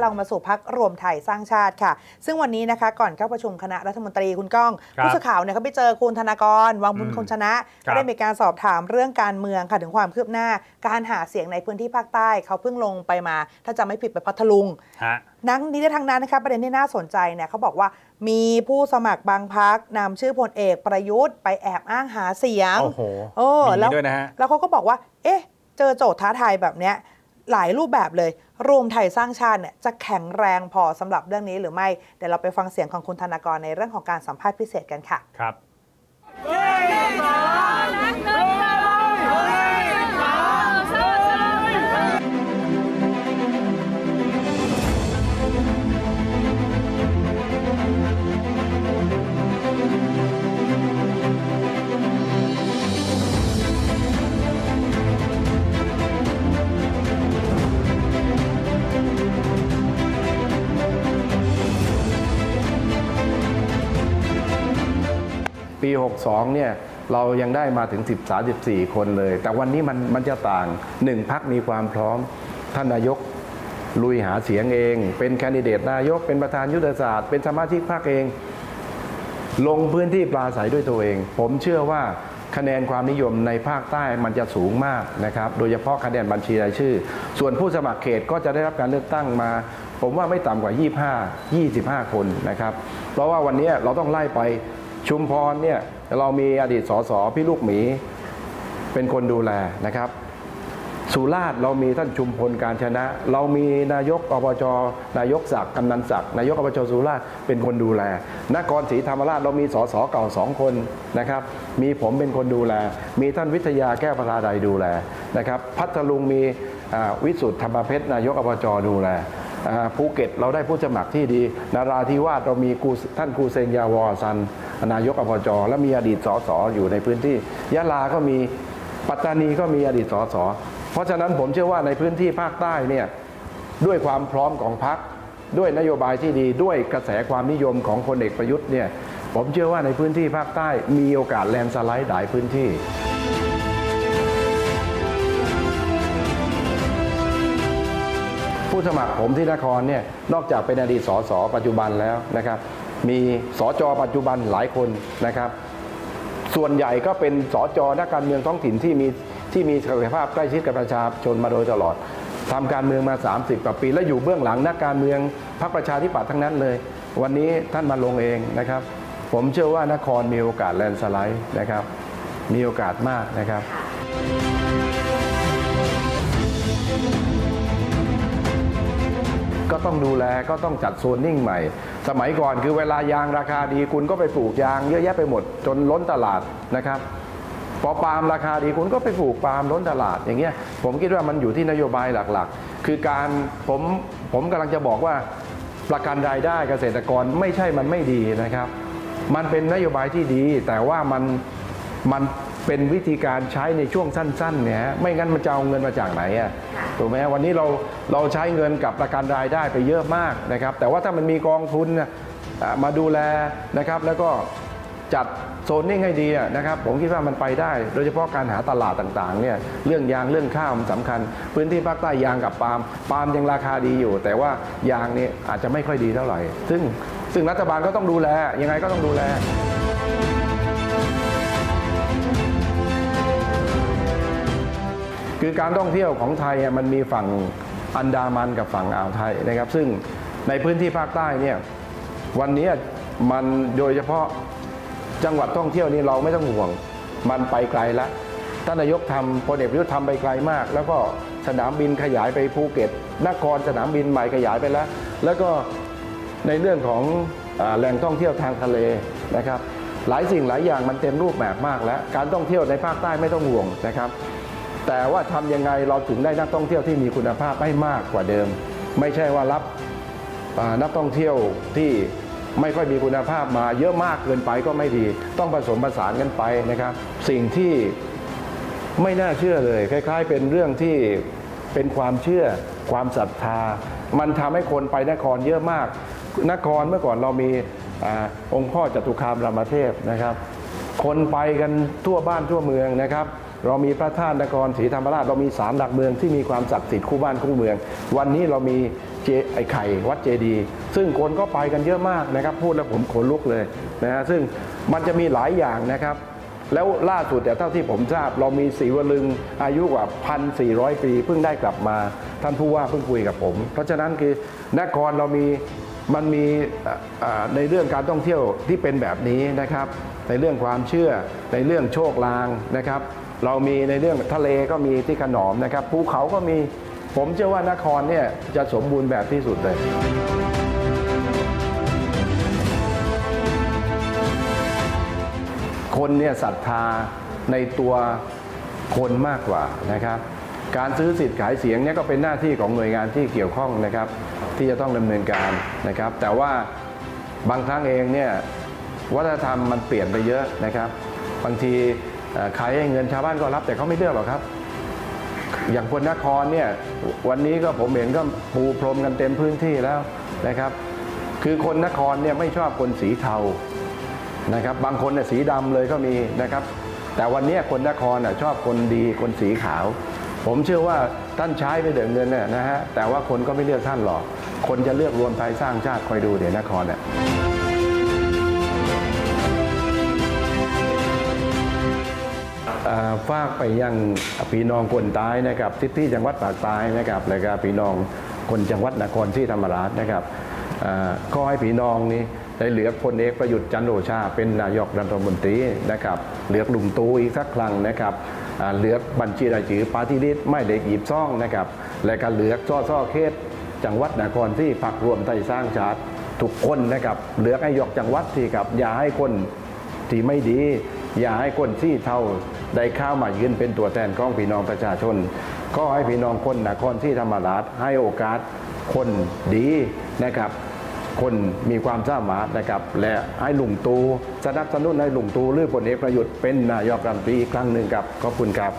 เรามาสู่พักรวมไทยสร้างชาติค่ะ ซึ่งวันนี้นะคะก่อนเข้าประชุมคณะรัฐมนตรีคุณก้องครับผู้สื่อข่าวเนี่ยเขาไปเจอคุณธนากร วังบุญอืมคงชนะครัก็บได้มีการสอบถามเรื่องการเมืองค่ะถึงความคืบหน้า การหาเสียงในพื้นที่ภาคใต้ เขาเพิ่งลงไปมา ถ้าจะไม่ผิดไปพัทลุงฮะนังนี้ได้ทางนั้นนะคะประเด็นที่น่าสนใจเนี่ยเขาบอกว่ามีผู้สมัครบางพักนำชื่อพลเอกประยุทธ์ไปแอบอ้างหาเสียง โอ้โหเออมีแล้วด้วยนะฮะแล้วเขาก็บอกว่า เอ๊ะ เจอโจทย์ท้าทายแบบเนี้ย หลายรูปแบบเลย รวมไทยสร้างชาติเนี่ยจะแข็งแรงพอสำหรับเรื่องนี้หรือไม่ เดี๋ยวเราไปฟังเสียงของคุณธนากรในเรื่องของการสัมภาษณ์พิเศษกันค่ะ ครับ ปี 62 เนี่ยเรายังได้มาถึง13 14คนเลย แต่วันนี้มันมันจะต่างหนึ่งพักมีความพร้อม ท่านนายกลุยหาเสียงเอง เป็นแคนดิเดตนายก เป็นประธานยุทธศาสตร์ เป็นสมาชิกพรรคเอง ลงพื้นที่ปราศัยด้วยตัวเอง ผมเชื่อว่าคะแนนความนิยมในภาคใต้มันจะสูงมากนะครับ โดยเฉพาะคะแนนบัญชีรายชื่อ ส่วนผู้สมัครเขตก็จะได้รับการเลือกตั้งมา ผมว่าไม่ต่ำกว่า 25 25 คนนะครับ เพราะว่าวันนี้เราต้องไล่ไป ชุมพรเนี่ยเรามีอดีตสสพี่ลูกหมีเป็นคนดูแลนะครับ สุราษฎร์เรามีท่านชุมพลการชนะ เรามีนายกอบจนายกศักดิ์กำนันศักดิ์นายกอบจสุราษฎร์เป็นคนดูแลนครศรีธรรมราชเรามีสสเก่าสองคนนะครับ มีผมเป็นคนดูแล มีท่านวิทยาแก้วพราใดดูแลนะครับ พัทลุงมีวิสุทธ์ธรรมเพชรนายกอบจดูแลภูเก็ตเราได้ผู้สมัครที่ดี นาราธิวาสเรามีครูท่านครูเซงยาวอซัน นายกอบจและมีอดีตสสอยู่ในพื้นที่ ยะลาก็มีปัตตานีก็มีอดีตสสเพราะฉะนั้นผมเชื่อว่าในพื้นที่ภาคใต้เนี่ยด้วยความพร้อมของพรรคด้วยนโยบายที่ดีด้วยกระแสความนิยมของพลเอกประยุทธ์เนี่ยผมเชื่อว่าในพื้นที่ภาคใต้มีโอกาสแลนสไลด์หลายพื้นที่ผู้สมัครผมที่นครเนี่ยนอกจากเป็นอดีตสสปัจจุบันแล้วนะครับ มีสจปัจจุบันหลายคนนะครับ ส่วนใหญ่ก็เป็นสจนักการเมืองท้องถิ่นที่มีที่มีศักยภาพใกล้ชิดกับประชาชนมาโดยตลอดทำการเมืองมา 30 กว่าปี และอยู่เบื้องหลังนักการเมืองพรรคประชาธิปัตย์ทั้งนั้นเลย วันนี้ท่านมาลงเองนะครับ ผมเชื่อว่านครมีโอกาสแลนด์สไลด์นะครับ มีโอกาสมากนะครับ ต้องดูแลก็ต้องจัดโซนนิ่งใหม่ สมัยก่อนคือเวลายางราคาดีคุณก็ไปปลูกยางเยอะแยะไปหมด จนล้นตลาดนะครับพอปาล์มราคาดีคุณก็ไปปลูกปาล์มล้นตลาดอย่างเงี้ยผมคิดว่ามันอยู่ที่นโยบายหลักๆ คือการผมผมกำลังจะบอกว่าประกันรายได้เกษตรกรไม่ใช่มันไม่ดีนะครับ มันเป็นนโยบายที่ดี แต่ว่ามันมัน เป็นวิธีการใช้ในช่วงสั้นๆเนี่ยฮะไม่งั้นมันจะเอาเงินมาจากไหนอะถูกไหมฮะวันนี้เราเราใช้เงินกับประกันรายได้ไปเยอะมากนะครับ แต่ว่าถ้ามันมีกองทุนน่ะอะมาดูแลนะครับ แล้วก็จัดโซนนิ่งให้ดีอะนะครับ ผมคิดว่ามันไปได้ โดยเฉพาะการหาตลาดต่างๆเนี่ยเรื่องยางเรื่องข้าวมันสำคัญ พื้นที่ภาคใต้ยางกับปาล์มปาล์มยังราคาดีอยู่ แต่ว่ายางนี่อาจจะไม่ค่อยดีเท่าไหร่ ซึ่งซึ่งรัฐบาลก็ต้องดูแลยังไงก็ต้องดูแล คือการท่องเที่ยวของไทยมันมีฝั่งอันดามันกับฝั่งอ่าวไทยนะครับ ซึ่งในพื้นที่ภาคใต้เนี่ยวันนี้มันโดยเฉพาะจังหวัดท่องเที่ยวนี่เราไม่ต้องห่วง มันไปไกลแล้วท่านนายกทำพลเอกประยุทธ์ทำไปไกลมาก แล้วก็สนามบินขยายไปภูเก็ตนครสนามบินใหม่ขยายไปแล้ว แล้วก็ในเรื่องของอแหล่งท่องเที่ยวทางทะเลนะครับ หลายสิ่งหลายอย่างมันเต็มรูปแบบมากแล้ว การท่องเที่ยวในภาคใต้ไม่ต้องห่วงนะครับ แต่ว่าทำยังไงเราถึงได้นักท่องเที่ยวที่มีคุณภาพให้มากกว่าเดิม ไม่ใช่ว่ารับนักท่องเที่ยวที่ไม่ค่อยมีคุณภาพมา เยอะมากเกินไปก็ไม่ดี ต้องผสมผสานกันไปนะครับ สิ่งที่ไม่น่าเชื่อเลย คล้ายๆ เป็นเรื่องที่เป็นความเชื่อความศรัทธา มันทำให้คนไปนครเยอะมาก นครเมื่อก่อนเรามีอองค์พ่อจตุคามรามเทพนะครับ คนไปกันทั่วบ้านทั่วเมืองนะครับ เรามีพระธาตุนครศรีธรรมราชเรามีศาลหลักเมืองที่มีความศักดิ์สิทธิ์คู่บ้านคู่เมือง วันนี้เรามีเจไอไข่วัดเจดี ซึ่งคนก็ไปกันเยอะมากนะครับ พูดแล้วผมขนลุกเลยนะฮะซึ่งมันจะมีหลายอย่างนะครับ แล้วล่าสุดแต่เท่าที่ผมทราบ เรามีศรีวลึงอายุกว่า 1,400 ปีเพิ่งได้กลับมา ท่านผู้ว่าเพิ่งคุยกับผม เพราะฉะนั้นคือนครเรามีมันมีในเรื่องการท่องเที่ยวที่เป็นแบบนี้นะครับ ในเรื่องความเชื่อในเรื่องโชคลางนะครับ เรามีในเรื่องทะเลก็มีที่ขนอมนะครับภูเขาก็มีผมเชื่อว่านครเนี่ยจะสมบูรณ์แบบที่สุดเลยคนเนี่ยศรัทธาในตัวคนมากกว่านะครับ การซื้อสิทธิ์ขายเสียงเนี่ยก็เป็นหน้าที่ของหน่วยงานที่เกี่ยวข้องนะครับ ที่จะต้องดำเนินการนะครับ แต่ว่าบางครั้งเองเนี่ยวัฒนธรรมมันเปลี่ยนไปเยอะนะครับ บางที ขายให้เงินชาวบ้านก็รับแต่เขาไม่เลือกหรอกครับ อย่างคนนครเนี่ยวันนี้ก็ผมเห็นก็ปูพรมกันเต็มพื้นที่แล้วนะครับ คือคนนครเนี่ยไม่ชอบคนสีเทานะครับ บางคนเนี่ยสีดำเลยก็มีนะครับ แต่วันนี้คนนครน่ะชอบคนดีคนสีขาว ผมเชื่อว่าท่านใช้ไปเดือเงินเนี่ยนะฮะแต่ว่าคนก็ไม่เลือกท่านหรอกคนจะเลือกรวมไทยสร้างชาติคอยดูเดี๋ยวนครเนี่ย ฝากไปยังพี่น้องคนใต้นะครับที่ที่จังหวัดปากใต้นะครับแล้วก็พี่น้องคนจังหวัดนครที่ธรรมราชนะครับก็ให้พี่น้องนี้ได้เหลือกพลเอกประยุทธ์จันโอชา เป็นนายกรัฐมนตรีนะครับเหลือกลุงตู่อีกสักครั้งนะครับเหลือกบัญชีรายชื่อปาร์ตี้ลิสต์ไม่เด็กหยิบซ่องนะครับและก็เหลือกซ่อซ่อเขตจังหวัดนครที่พักรวมไทยสร้างชาติทุกคนนะครับเหลือกให้ยกจังหวัดที่ครับอย่าให้คนที่ไม่ดี อย่าให้คนที่เท่า ได้ข้าวมายืนเป็นตัวแทนของพี่น้องประชาชน ก็ให้พี่น้องคนนครที่ธรรมราชให้โอกาสคนดีนะครับคนมีความสามารถนะครับและให้ลุงตูสนับสนุนให้ลุงตูหรือพลเอกประยุทธ์เป็นนายกรัฐมนตรีอีกครั้งหนึ่งครับขอบคุณครับ